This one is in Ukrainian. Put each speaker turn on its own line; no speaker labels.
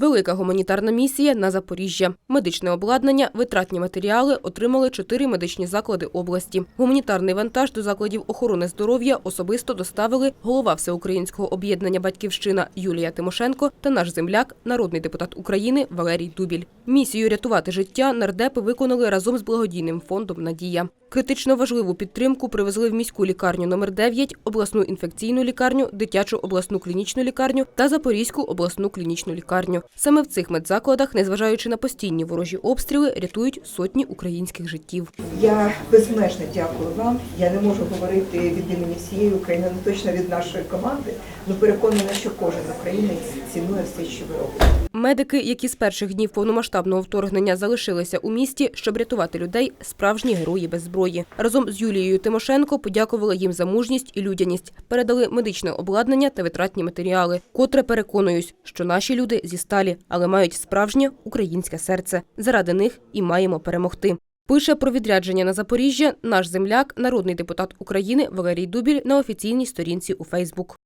Велика гуманітарна місія на Запоріжжя. Медичне обладнання, витратні матеріали отримали чотири медичні заклади області. Гуманітарний вантаж до закладів охорони здоров'я особисто доставили голова Всеукраїнського об'єднання Батьківщина Юлія Тимошенко та наш земляк, народний депутат України Валерій Дубіль. Місію рятувати життя нардепи виконали разом з благодійним фондом Надія. Критично важливу підтримку привезли в міську лікарню номер 9 обласну інфекційну лікарню, дитячу обласну клінічну лікарню та Запорізьку обласну клінічну лікарню. Саме в цих медзакладах, незважаючи на постійні ворожі обстріли, рятують сотні українських життів.
Я безмежно дякую вам. Я не можу говорити від імені всієї України, але точно від нашої команди. Ну переконана, що кожен українець цінує все, що ви робите.
Медики, які з перших днів повномасштабного вторгнення залишилися у місті, щоб рятувати людей, справжні герої без зброї. Разом з Юлією Тимошенко подякували їм за мужність і людяність, передали медичне обладнання та витратні матеріали. Котре переконуюсь, що наші люди зі сталі, але мають справжнє українське серце. Заради них і маємо перемогти. Пише про відрядження на Запоріжжя наш земляк, народний депутат України Валерій Дубіль на офіційній сторінці у Фейсбук.